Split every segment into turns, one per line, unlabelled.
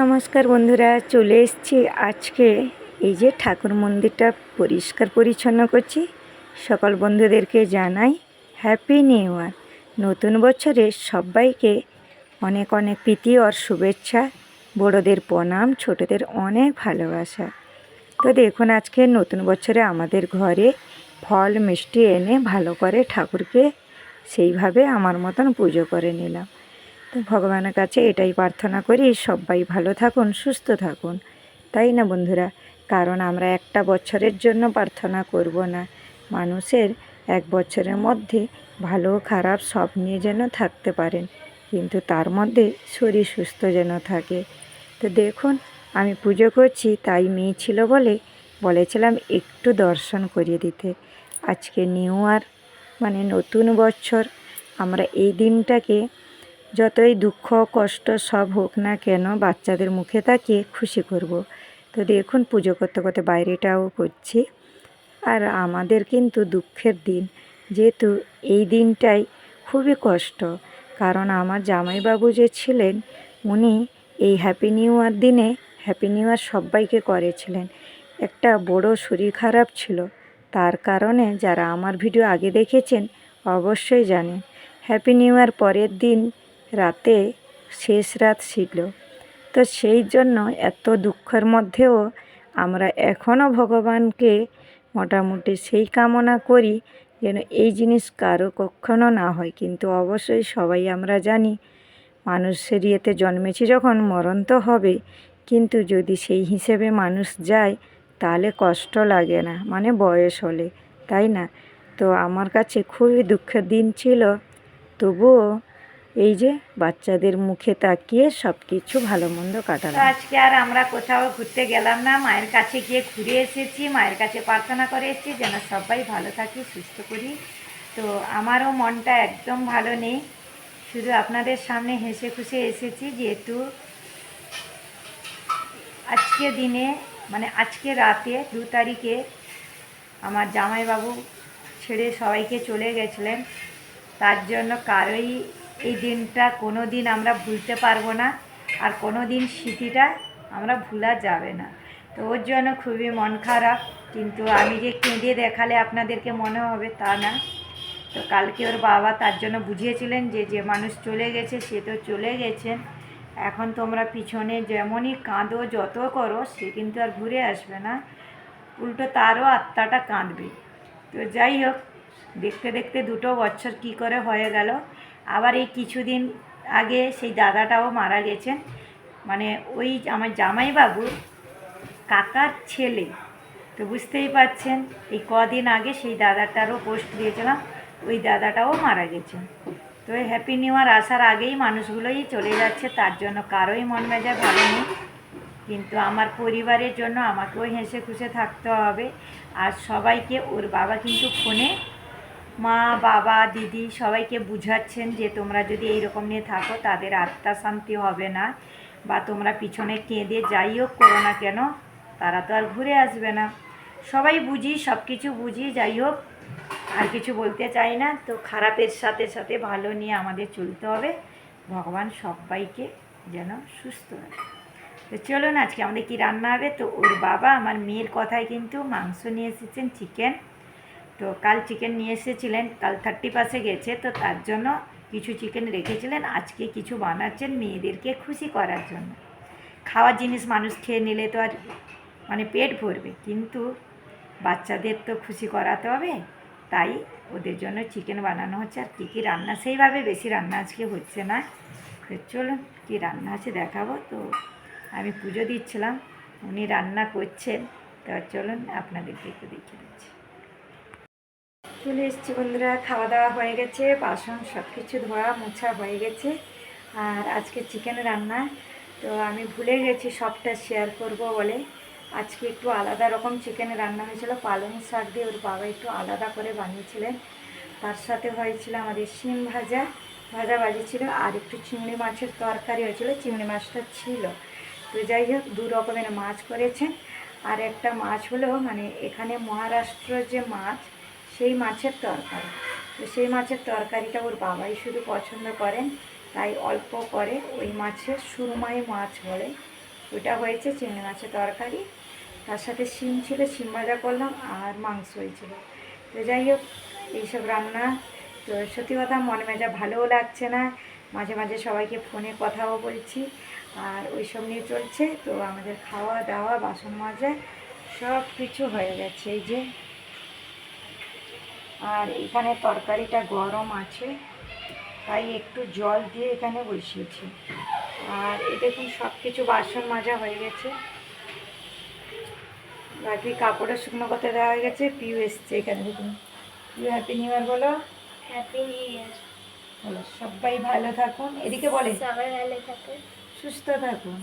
নমস্কার বন্ধুরা, চলে এসেছি আজকে এই যে ঠাকুর মন্দিরটা পরিষ্কার পরিচ্ছন্ন করছি। সকল বন্ধুদেরকে জানাই হ্যাপি নিউ ইয়ার নতুন বছরে সবাইকে অনেক অনেক প্রীতি আর শুভেচ্ছা, বড়োদের প্রণাম, ছোটদের অনেক ভালোবাসা। তো দেখুন, আজকে নতুন বছরে আমাদের ঘরে ফল মিষ্টি এনে ভালো করে ঠাকুরকে সেইভাবে আমার মতন পুজো করে নিলাম। তো ভগবানের কাছে এটাই প্রার্থনা করি, সবাই ভালো থাকুন, সুস্থ থাকুন। তাই না বন্ধুরা? কারণ আমরা একটা বছরের জন্য প্রার্থনা করব না। মানুষের এক বছরের মধ্যে ভালো খারাপ সব নিয়ে যেন থাকতে পারেন, কিন্তু তার মধ্যে শরীর সুস্থ যেন থাকে। তো দেখুন, আমি পুজো করছি, তাই মেয়ে ছিল বলে বলেছিলাম একটু দর্শন করিয়ে দিতে। আজকে নিউ ইয়ার মানে নতুন বছর, আমরা এই দিনটাকে যতই দুঃখ, কষ্ট সব হোক না কেন বাচ্চাদের মুখে তাকিয়ে খুশি করব। তো দেখুন পুজো করতে করতে বাইরেটাও করছি। আর আমাদের কিন্তু দুঃখের দিন। যেহেতু এই দিনটাই খুবই কষ্ট। কারণ আমার জামাইবাবু যে ছিলেন, উনি এই হ্যাপি নিউ ইয়ার দিনে হ্যাপি নিউ ইয়ার সবাইকে করেছিলেন। একটা বড় শরীর খারাপ ছিল। তার কারণে যারা আমার ভিডিও আগে দেখেছেন, অবশ্যই জানেন। হ্যাপি নিউ ইয়ার পরের দিন রাতে শেষ রাত ছিল। তো সেই জন্য এত দুঃখের মধ্যেও আমরা এখনও ভগবানকে মোটামুটি সেই কামনা করি যেন এই জিনিস কারও কখনো না হয়। কিন্তু অবশ্যই সবাই আমরা জানি, মানুষের ইয়েতে জন্মেছি যখন মরণ তো হবে, কিন্তু যদি সেই হিসেবে মানুষ যায়, তাহলে কষ্ট লাগে না মানে বয়স হলে, তাই না? তো আমার কাছে খুবই দুঃখের দিন ছিল, তবুও এই যে বাচ্চাদের মুখে তাকিয়ে সব কিছু ভালো মন্দ কাটালাম। আজকে আর আমরা কোথাও ঘুরতে গেলাম না, মায়ের কাছে গিয়ে ঘুরে এসেছি, মায়ের কাছে প্রার্থনা করে এসেছি যেন সবাই ভালো থাকি, সুস্থ করি। তো আমারও মনটা একদম ভালো নেই, শুধু আপনাদের সামনে হেসে খুশি এসেছি যেহেতু আজকে দিনে মানে আজকে রাতে দু তারিখে আমার জামাইবাবু ছেড়ে সবাইকে চলে গেছিলেন, তার জন্য কারোই এই দিনটা কোনো দিন আমরা ভুলতে পারব না আর কোনো দিন স্মৃতিটা আমরা ভুলা যাবে না। তো ওর জন্য খুবই মন খারাপ, কিন্তু আমি যে কেঁদে দেখালে আপনাদেরকে মনে হবে তা না। তো কালকে ওর বাবা তার জন্য বুঝিয়েছিলেন যে যে মানুষ চলে গেছে, সে তো চলে গেছেন। এখন তোমরা পিছনে যেমনই কাঁদো, যত করো, সে কিন্তু আর ঘুরে আসবে না। উল্টো তারও আত্মাটা কাঁদবে। তো যাই হোক, দেখতে দেখতে দুটো বছর কি করে হয়ে গেল। আবার এই কিছুদিন আগে সেই দাদাটাও মারা গেছেন। মানে ওই আমার জামাইবাবু কাকার ছেলে। তো বুঝতেই পাচ্ছেন এই কদিন আগে সেই দাদাটারও পোস্ট দিয়েছিলাম, ওই দাদাটাও মারা গেছেন। তো হ্যাপি নিউ ইয়ার আসার আগেই মানুষগুলোই চলে যাচ্ছে, তার জন্য কারোই মন মেজাজ ভালো নেই। কিন্তু আমার পরিবারের জন্য আমাকেও হেসে খুশে থাকতে হবে। আর সবাইকে ওর বাবা কিন্তু ফোনে মা, বাবা, দিদি সবাইকে বুঝাচ্ছেন যে তোমরা যদি এইরকম নিয়ে থাকো, তাদের আত্মা শান্তি হবে না। বা তোমরা পিছনে কেঁদে যাই হোক করো না কেন, তারা তো আর ঘুরে আসবে না। সবাই বুঝি সব কিছু বুঝি, যাই হোক, আর কিছু বলতে চাই না। তো খারাপের সাথে সাথে ভালো নিয়ে আমাদের চলতে হবে। ভগবান সবাইকে যেন সুস্থ রাখে। তো চলুন, আজকে আমাদের কি রান্না হবে? তো ওর বাবা, আমার মেয়ের কথায় কিন্তু মাংস নিয়ে এসেছেন চিকেন তো কাল চিকেন নিয়ে এসেছিলেন, কাল থার্টি পাসে গেছে, তো তার জন্য কিছু চিকেন রেখেছিলেন। আজকে কিছু বানাচ্ছেন মেয়েদেরকে খুশি করার জন্য। খাওয়ার জিনিস মানুষ খেয়ে নিলে তো আর মানে পেট ভরবে। কিন্তু বাচ্চাদের তো খুশি করাতে হবে, তাই ওদের জন্য চিকেন বানানো হচ্ছে। আর কী কী রান্না? সেইভাবে বেশি রান্না আজকে হচ্ছে না। তো চলুন, কী রান্না আছে দেখাবো। তো আমি পুজো দিচ্ছিলাম, উনি রান্না করছেন। তো চলুন, আপনাদেরকে একটু দেখিয়ে দিচ্ছি। চলে এসেছি বন্ধুরা, খাওয়া দাওয়া হয়ে গেছে, বাসন সব কিছু ধোয়া মোছা হয়ে গেছে, আর আজকে চিকেন রান্না। তো আমি ভুলে গেছি সবটা শেয়ার করব বলে। আজকে একটু আলাদা রকম চিকেন রান্না হয়েছিল, পালং শাক দিয়ে ওর বাবা একটু আলাদা করে বানিয়েছিলেন। তার সাথে হয়েছিল আমাদের শিম ভাজা ভাজা ভাজি ছিল, আর একটু চিংড়ি মাছের তরকারি হয়েছিল, চিংড়ি মাছটা ছিল। তো যাই হোক, দু রকমের মাছ করেছেন। আর একটা মাছ হলো মানে এখানে মহারাষ্ট্র যে মাছ সেই মাছের তরকারি। তো সেই মাছের তরকারিটা ওর বাবাই শুধু পছন্দ করেন, তাই অল্প করে ওই মাছের সুরমাই মাছ বলে। ওইটা হয়েছে চিংড়ি মাছের তরকারি। তার সাথে শিম ছিল, শিম ভাজা করলাম আর মাংস হয়েছিল। তো যাই হোক, এইসব রান্না। তো সত্যি কথা মনে মেজা ভালোও লাগছে না। মাঝে মাঝে সবাইকে ফোনে কথাও বলছি। আর ওইসব নিয়ে চলছে। তো আমাদের খাওয়া দাওয়া, বাসন মাজা সব কিছু হয়ে গেছে। এই যে আর এখানে তরকারিটা গরম আছে তাই একটু জল দিয়ে এখানে বসিয়েছি। আর এ দেখুন সব কিছু বাসন মাজা হয়ে গেছে। বাকি কাপড়ে শুকনো করতে দেওয়া হয়ে গেছে পিউ এসছে এখানে দেখুন। পিউ হ্যাপি নিউ ইয়ার বলো।
হ্যাপি নিউ ইয়ার
বলো সবাই ভালো থাকুন। এদিকে বলে
সবাই ভালো থাকে
সুস্থ থাকুন।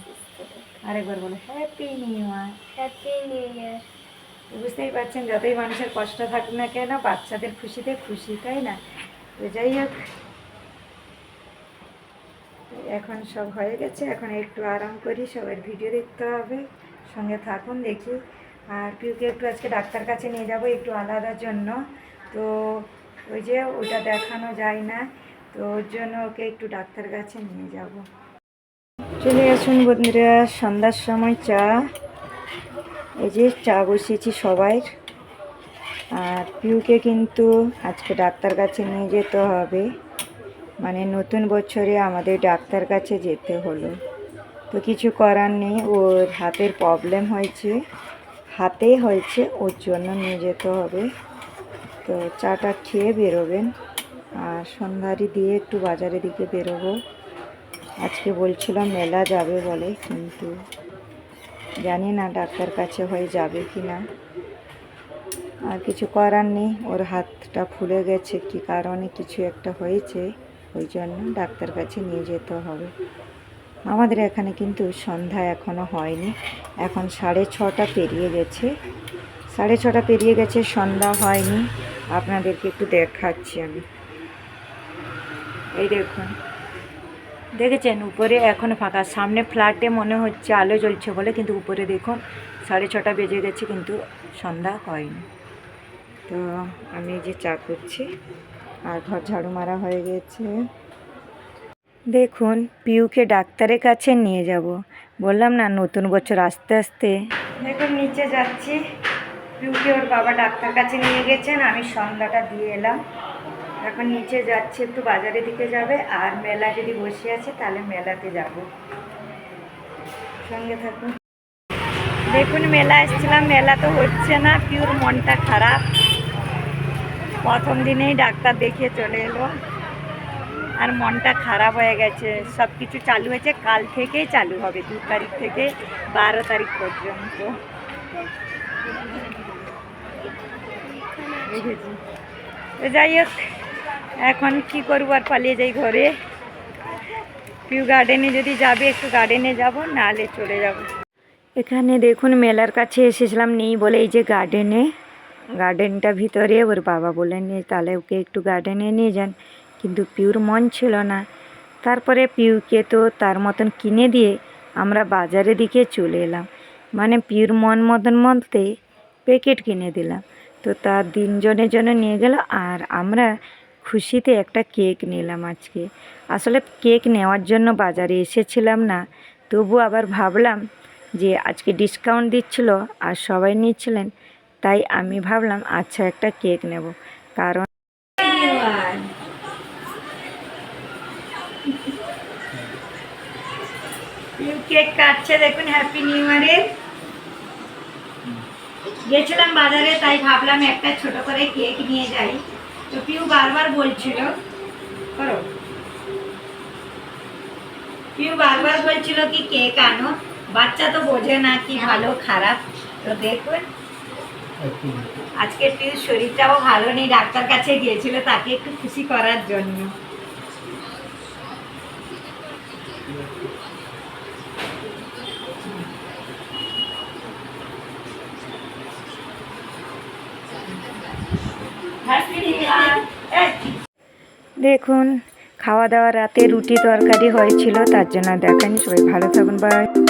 আরেকবার বলো happy new year
happy new year
বুঝতেই পারছেন, যতই মানুষের কষ্ট থাকুক না কেন, বাচ্চাদের খুশিতে খুশি, তাই না? তো যাই হোক, এখন সব হয়ে গেছে, এখন একটু আরাম করি, সবার ভিডিও দেখতে হবে, সঙ্গে থাকুন দেখি। আর পিউকে একটু আজকে ডাক্তার কাছে নিয়ে যাব, একটু আলাদার জন্য। তো ওই যে ওটা দেখানো যায় না, তো ওর জন্য ওকে একটু ডাক্তার কাছে নিয়ে যাব। চলে আসুন বন্ধুরা, সন্ধ্যার সময় চা। এই যে চা বসিয়েছি সবাই। আর পিউকে কিন্তু আজকে ডাক্তার কাছে নিয়ে যেতে হবে। মানে নতুন বছরে আমাদের ডাক্তার কাছে যেতে হলো। তো কিছু করার নেই, ওর হাতের প্রবলেম হয়েছে। হাতে হয়েছে, ওর জন্য নিয়ে যেতে হবে। তো চাটা খেয়ে বেরোবেন। আর সন্ধ্যারি দিয়ে একটু বাজারের দিকে বেরোবো। আজকে বলছিল মেলা যাবে বলে, কিন্তু জানি না ডাক্তার কাছে হয়ে যাবে কি না। আর কিছু করার নেই, ওর হাতটা ফুলে গেছে, কি কারণে কিছু একটা হয়েছে, ওই জন্য ডাক্তার কাছে নিয়ে যেতে হবে। আমাদের এখানে কিন্তু সন্ধ্যা এখনও হয়নি, এখন সাড়ে ছটা পেরিয়ে গেছে। সাড়ে ছটা পেরিয়ে গেছে, সন্ধ্যা হয়নি, আপনাদেরকে একটু দেখাচ্ছি আমি। এই দেখুন। দেখেছেন, উপরে এখনও ফাঁকা। সামনে ফ্ল্যাটে মনে হচ্ছে আলো জ্বলছে বলে, কিন্তু উপরে দেখুন, সাড়ে ছটা বেজে গেছে, কিন্তু সন্ধ্যা হয়নি। তো আমি যে চা করছি, আর ঘর ঝাড়ু মারা হয়ে গেছে। দেখুন, পিউকে ডাক্তারের কাছে নিয়ে যাব। বললাম না, নতুন বছর আস্তে আস্তে। দেখুন, নিচে যাচ্ছি। পিউকে ওর বাবা ডাক্তার কাছে নিয়ে গেছেন, আমি সন্ধ্যাটা দিয়ে এলাম। এখন নিচে যাচ্ছে, একটু বাজারের দিকে যাবে, আর মেলা যদি বসে আছে, তাহলে মেলাতে যাব। সঙ্গে থাকুন। দেখুন, মেলা এসেছিলাম, মেলা তো হচ্ছে না পিওর মনটা খারাপ। প্রথম দিনেই ডাক্তার দেখিয়ে চলে এলো। আর মনটা খারাপ হয়ে গেছে সব কিছু চালু হয়েছে, কাল থেকেই চালু হবে, দু তারিখ থেকে বারো তারিখ পর্যন্ত। যাই হোক। এখন কি করব আর পালিয়ে যাই ঘরে। পিউ গার্ডেনে যদি যাবে, একটু গার্ডেনে যাব, নাহলে চলে যাব। এখানে দেখুন, মেলার কাছে এসেছিলাম নেই বলে, এই যে গার্ডেনে গার্ডেনটা ভিতরে, ওর বাবা বলে নিয়ে তাহলে ওকে একটু গার্ডেনে নিয়ে যান। কিন্তু পিউর মন ছিল না। তারপরে পিউকে তো তার মতন কিনে দিয়ে আমরা বাজারের দিকে চলে এলাম। মানে পিউর মন মতন মতে প্যাকেট কিনে দিলাম। তো তার দিন জনের জন্য নিয়ে গেল, আর আমরা খুশিতে একটা কেক নিলাম আজকে। আসলে কেক নেওয়ার জন্য বাজারে এসেছিলাম না, তবু আবার ভাবলাম যে আজকে ডিসকাউন্ট দিচ্ছিল আর সবাই নিচ্ছিলেন, তাই আমি ভাবলাম আচ্ছা একটা কেক নেব। কারণ কেক কাটছে, দেখুন হ্যাপি নিউ ইয়ারের গেছিলাম বাজারে, তাই ভাবলাম একটা ছোট করে কেক নিয়ে যাই। তো পিউ বারবার বলছিল, করো। পিউ বারবার বলছিল কি কেক আনো, বাচ্চা তো বোঝে না কি ভালো, খারাপ। তো দেখুন, আজকে পিউ শরীরটাও ভালো নেই, ডাক্তার কাছে গিয়েছিল তাকে একটু খুশি করার জন্য। দেখুন খাওয়া দাওয়া রাতে রুটি তরকারি হয়েছিল তার জন্য দেখানি সবাই ভালো থাকুন বাই